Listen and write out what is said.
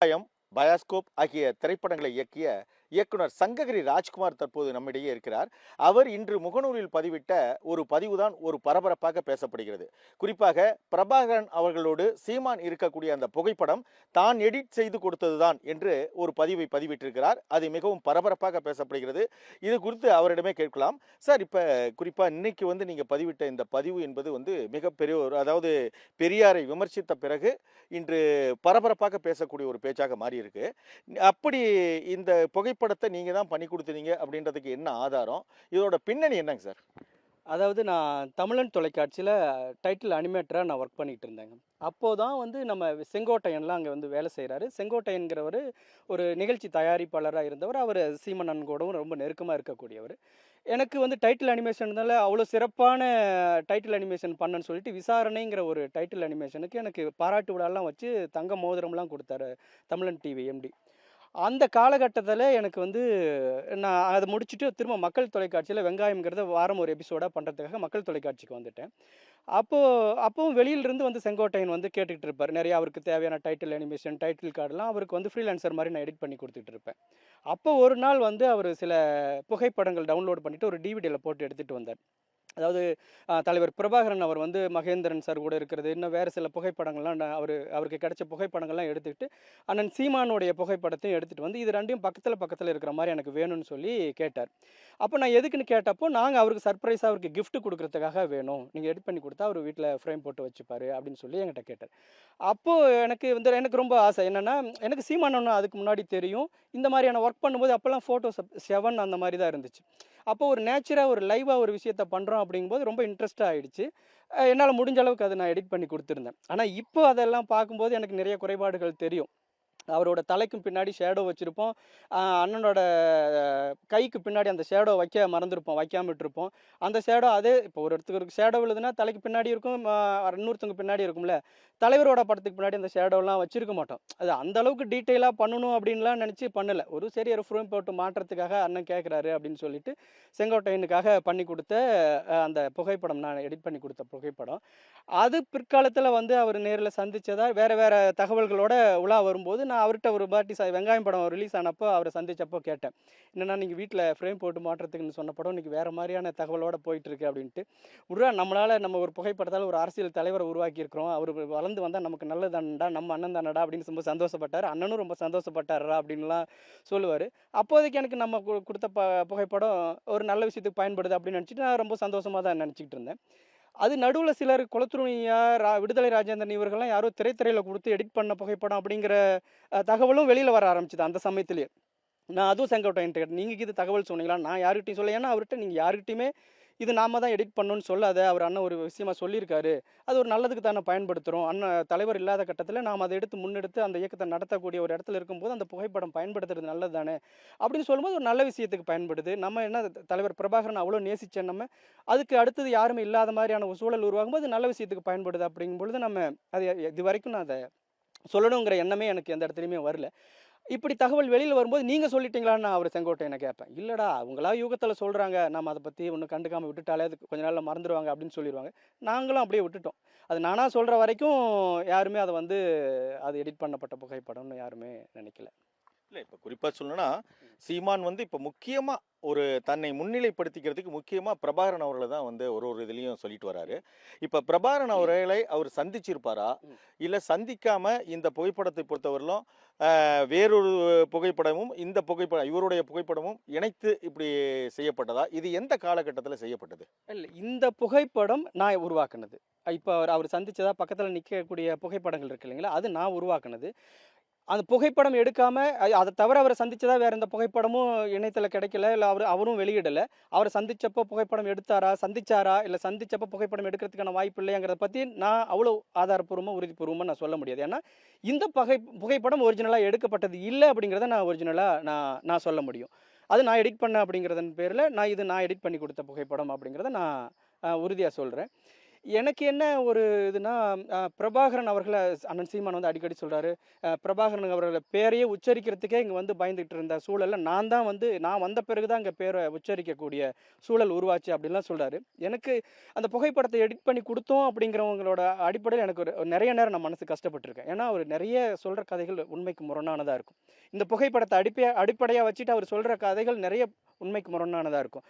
பயம் பயாஸ்கோப் ஆகிய திரைப்படங்களை இயக்கிய இயக்குனர் சங்ககிரி ராஜ்குமார் தற்போது நம்மிடையே இருக்கிறார். அவர் இன்று முகநூலில் பதிவிட்ட ஒரு பதிவுதான் ஒரு பரபரப்பாக பேசப்படுகிறது. குறிப்பாக பிரபாகரன் அவர்களோடு சீமான் இருக்கக்கூடிய அந்த புகைப்படம் தான் எடிட் செய்து கொடுத்ததுதான் என்று ஒரு பதிவை பதிவிட்டிருக்கிறார். அது மிகவும் பரபரப்பாக பேசப்படுகிறது. இது குறித்து அவரிடமே கேட்கலாம். சார் இப்போ குறிப்பாக இன்னைக்கு வந்து நீங்கள் பதிவிட்ட இந்த பதிவு என்பது வந்து மிகப்பெரிய ஒரு அதாவது பெரியாரை விமர்சித்த பிறகு இன்று பரபரப்பாக பேசக்கூடிய ஒரு பேச்சாக மாறியிருக்கு. அப்படி இந்த திரைப்படத்தை நீங்கள் தான் பண்ணி கொடுத்தீங்க அப்படின்றதுக்கு என்ன ஆதாரம்? இதோட பின்னணி என்னங்க சார்? அதாவது நான் தமிழன் தொலைக்காட்சியில் டைட்டில் அனிமேட்டராக நான் ஒர்க் பண்ணிகிட்டு இருந்தேங்க. அப்போது தான் வந்து நம்ம செங்கோட்டையன்லாம் அங்கே வந்து வேலை செய்கிறாரு செங்கோட்டையன்கிறவர் ஒரு நிகழ்ச்சி தயாரிப்பாளராக இருந்தவர். அவர் சீமனன் கூடவும் ரொம்ப நெருக்கமாக இருக்கக்கூடியவர். எனக்கு வந்து டைட்டில் அனிமேஷன்னால அவ்வளோ சிறப்பான டைட்டில் அனிமேஷன் பண்ணனு சொல்லிட்டு விசாரணைங்கிற ஒரு டைட்டில் அனிமேஷனுக்கு எனக்கு பாராட்டு விழாலாம் வச்சு தங்க மோதிரம்லாம் கொடுத்தாரு தமிழன் டிவி எம்டி. அந்த காலகட்டத்தில் எனக்கு வந்து நான் அதை முடிச்சுட்டு திரும்ப மக்கள் தொலைக்காட்சியில் வெங்காயம்ங்கிறத வாரம் ஒரு எபிசோடாக பண்ணுறதுக்காக மக்கள் தொலைக்காட்சிக்கு வந்துட்டேன். அப்போது அப்போவும் வெளியிலிருந்து வந்து செங்கோட்டையன் வந்து கேட்டுக்கிட்டு இருப்பார். நிறையா அவருக்கு தேவையான டைட்டில் அனிமேஷன் டைட்டில் கார்டெலாம் அவருக்கு வந்து ஃப்ரீலான்சர் மாதிரி நான் எடிட் பண்ணி கொடுத்துட்டு இருப்பேன். அப்போ ஒரு நாள் வந்து அவர் சில புகைப்படங்கள் டவுன்லோட் பண்ணிவிட்டு ஒரு டிவிடியில் போட்டு எடுத்துகிட்டு வந்தார். அதாவது தலைவர் பிரபாகரன் அவர் வந்து மகேந்திரன் சார் கூட இருக்கிறது இன்னும் வேறு சில புகைப்படங்கள்லாம் நான் அவர் அவருக்கு கிடைச்ச புகைப்படங்கள்லாம் எடுத்துக்கிட்டு அண்ணன் சீமானுடைய புகைப்படத்தையும் எடுத்துகிட்டு வந்து இது ரெண்டையும் பக்கத்தில் பக்கத்தில் இருக்கிற மாதிரி எனக்கு வேணும்னு சொல்லி கேட்டார். அப்போ நான் எதுக்குன்னு கேட்டப்போ நாங்கள் அவருக்கு சர்ப்ரைஸாக அவருக்கு கிஃப்ட் கொடுக்கறதுக்காக வேணும். நீங்கள் எடிட் பண்ணி கொடுத்தா அவர் வீட்டில் ஃப்ரேம் போட்டு வச்சுப்பாரு அப்படின்னு சொல்லி என்கிட்ட கேட்டார். அப்போது எனக்கு வந்து எனக்கு ரொம்ப ஆசை. என்னென்னா எனக்கு சீமானன்னு அதுக்கு முன்னாடி தெரியும். இந்த மாதிரியான ஒர்க் பண்ணும்போது அப்போல்லாம் ஃபோட்டோஸ் செவன் அந்த மாதிரி தான் இருந்துச்சு. அப்போ ஒரு நேச்சராக ஒரு லைவாக ஒரு விஷயத்த பண்ணுறோம் அப்படிங்கும்போது ரொம்ப இன்ட்ரெஸ்டாக ஆகிடுச்சு என்னால் முடிஞ்ச அளவுக்கு அதை நான் எடிட் பண்ணி கொடுத்துருந்தேன். ஆனால் இப்போ அதெல்லாம் பார்க்கும்போது எனக்கு நிறைய குறைபாடுகள் தெரியும். அவரோட தலைக்கும் பின்னாடி ஷேடோ வச்சுருப்போம். அண்ணனோட கைக்கு பின்னாடி அந்த ஷேடோ வைக்க மறந்துருப்போம் வைக்காம விட்டுருப்போம் அந்த ஷேடோ அதே இப்போ ஒரு இடத்துக்கு ஷேடோ விழுதுன்னா தலைக்கு பின்னாடி இருக்கும் இன்னொருத்தவங்க பின்னாடி இருக்கும்ல. தலைவரோட படத்துக்கு பின்னாடி அந்த ஷேடோலாம் வச்சிருக்க மாட்டோம். அது அந்த அளவுக்கு டீட்டெயிலாக பண்ணணும் அப்படின்லாம் நினச்சி பண்ணலை. ஒரு சரி ஒரு ஃப்ரேம் போட்டு மாற்றுறதுக்காக அண்ணன் கேட்குறாரு அப்படின்னு சொல்லிட்டு செங்கோட்டையனுக்காக பண்ணி கொடுத்த அந்த புகைப்படம் நான் எடிட் பண்ணி கொடுத்த புகைப்படம். அது பிற்காலத்தில் வந்து அவர் நேரில் சந்தித்ததா வேறு வேறு தகவல்களோட உலா வரும்போது நான் அவர்கிட்ட ஒரு பாட்டி சா வெங்காயம் படம் ரிலீஸ் ஆனப்போ அவரை சந்திச்சப்போ கேட்டேன். என்னன்னா நீங்கள் வீட்டில் ஃப்ரேம் போட்டு மாட்டுறதுக்குன்னு சொன்ன படம் இன்றைக்கி வேற மாதிரியான தகவலோடு போயிட்டுருக்கு அப்படின்ட்டு. உருவா நம்மளால் நம்ம ஒரு புகைப்படத்தால் ஒரு அரசியல் தலைவரை உருவாக்கியிருக்கிறோம் அவர் வளர்ந்து வந்தால் நமக்கு நல்லதானடா நம்ம அண்ணன் தானடா அப்படின்னு ரொம்ப சந்தோஷப்பட்டார். அண்ணனும் ரொம்ப சந்தோஷப்பட்டாரா அப்படின்லாம் சொல்லுவார். அப்போதைக்கு எனக்கு நம்ம கொடுத்த ப புகைப்படம் ஒரு நல்ல விஷயத்துக்கு பயன்படுது அப்படின்னு நினச்சிட்டு நான் ரொம்ப சந்தோஷமாக தான் நினச்சிக்கிட்டு இருந்தேன். அது நடுவில் சிலர் குளத்துருணியா ரா விடுதலை ராஜேந்திரன் இவர்கள்லாம் யாரோ திரைத்துறையில் கொடுத்து எடிட் பண்ண புகைப்படம் அப்படிங்கிற தகவலும் வெளியில் வர ஆரம்பிச்சுது அந்த சமயத்திலேயே. நான் அதுவும் செங்கோட்டையன்ட்டு கேட்டேன். நீங்கள் இது தகவல் சொன்னீங்களா? நான் யார்கிட்டையும் சொல்ல ஏன்னா அவர்கிட்ட நீங்கள் யார்கிட்டையுமே இது நாம தான் எடிட் பண்ணணும்னு சொல்லாத அவர் அண்ணன் ஒரு விஷயமா சொல்லியிருக்காரு. அது ஒரு நல்லதுக்கு தானே பயன்படுத்துகிறோம் அண்ணன் தலைவர் இல்லாத கட்டத்தில் நாம் அதை எடுத்து முன்னெடுத்து அந்த இயக்கத்தை நடத்தக்கூடிய ஒரு இடத்துல இருக்கும்போது அந்த புகைப்படம் பயன்படுத்துறது நல்லது தானே? அப்படின்னு சொல்லும்போது ஒரு நல்ல விஷயத்துக்கு பயன்படுது. நம்ம என்ன தலைவர் பிரபாகரன் அவ்வளோ நேசித்தேன் நம்ம அதுக்கு அடுத்தது யாருமே இல்லாத மாதிரியான ஒரு சூழல் உருவாகும்போது நல்ல விஷயத்துக்கு பயன்படுது. அப்படிங்கும் பொழுது நம்ம அது இது வரைக்கும் நான் அதை சொல்லணுங்கிற எண்ணமே எனக்கு எந்த இடத்துலையுமே வரல. இப்படி தகவல் வெளியில் வரும்போது நீங்கள் சொல்லிட்டீங்களான்னு நான் அவர் செங்கோட்டையனை கேட்பேன். இல்லைடா அவங்களா யூகத்தில் சொல்கிறாங்க நம்ம அதை பற்றி ஒன்றும் கண்டுக்காமல் விட்டுட்டாலே அது கொஞ்ச நாளில் மறந்துடுவாங்க அப்படின்னு சொல்லிடுவாங்க நாங்களும் அப்படியே விட்டுட்டோம். அது நானாக சொல்கிற வரைக்கும் யாருமே அதை வந்து அது எடிட் பண்ணப்பட்ட புகைப்படம்னு யாருமே நினைக்கல. இல்ல இப்ப குறிப்பா சொல்லணும்னா சீமான் வந்து இப்ப முக்கியமா ஒரு தன்னை முன்னிலைப்படுத்திக்கிறதுக்கு முக்கியமா பிரபாகரன் அவர்களை தான் வந்து ஒரு ஒரு இதுலயும் சொல்லிட்டு வராரு. இப்ப பிரபாகரன் அவர்களை அவர் சந்திச்சிருப்பாரா. இல்ல சந்திக்காம இந்த புகைப்படத்தை பொறுத்தவரையிலும் வேறொரு புகைப்படமும் இந்த புகைப்படம் இவருடைய புகைப்படமும் இணைத்து இப்படி செய்யப்பட்டதா? இது எந்த காலகட்டத்தில் செய்யப்பட்டது? இல்லை இந்த புகைப்படம் நான் உருவாக்குனது. இப்போ அவர் அவர் சந்திச்சதா பக்கத்தில் நிற்கக்கூடிய புகைப்படங்கள் இருக்கு இல்லைங்களா? அது நான் உருவாக்குனது. அந்த புகைப்படம் எடுக்காமல் அதை தவிர அவரை சந்தித்ததா வேறு எந்த புகைப்படமும் இணையத்தில் கிடைக்கல. இல்லை அவர் அவரும் வெளியிடலை. அவரை சந்திச்சப்போ புகைப்படம் எடுத்தாரா சந்திச்சாரா இல்லை சந்திச்சப்போ புகைப்படம் எடுக்கிறதுக்கான வாய்ப்பு இல்லையாங்கிறத பற்றி நான் அவ்வளோ ஆதாரப்பூர்வமாக உறுதிப்பூர்வமாக நான் சொல்ல முடியாது. ஏன்னா இந்த பகை புகைப்படம் ஒரிஜினலாக எடுக்கப்பட்டது இல்லை அப்படிங்கிறத நான் ஒரிஜினலாக நான் நான் சொல்ல முடியும். அது நான் எடிட் பண்ண அப்படிங்கிறதன் பேரில் நான் இது நான் எடிட் பண்ணி கொடுத்த புகைப்படம் அப்படிங்கிறத நான் உறுதியாக சொல்கிறேன் எனக்கு என்ன ஒரு இதுனா பிரபாகரன் அவர்களை அண்ணன் சீமான் வந்து அடிக்கடி சொல்கிறாரு பிரபாகரன் அவர்களை பேரையே உச்சரிக்கிறதுக்கே இங்கே வந்து பயந்துகிட்டு இருந்த சூழல்ல நான் தான் வந்து நான் வந்த பிறகு தான் இங்கே பேரை உச்சரிக்கக்கூடிய சூழல் உருவாச்சு அப்படின்லாம் சொல்கிறாரு எனக்கு அந்த புகைப்படத்தை எடிட் பண்ணி கொடுத்தோம் அப்படிங்கிறவங்களோட அடிப்படையில் எனக்கு ஒரு நிறைய நேரம் நான் மனசு கஷ்டப்பட்டிருக்கேன். ஏன்னா அவர் நிறைய சொல்கிற கதைகள் உண்மைக்கு முரணானதாக இருக்கும். இந்த புகைப்படத்தை அடிப்பையாக அடிப்படையாக வச்சுட்டு அவர் சொல்கிற கதைகள் நிறைய உண்மைக்கு முரணானதாக இருக்கும்.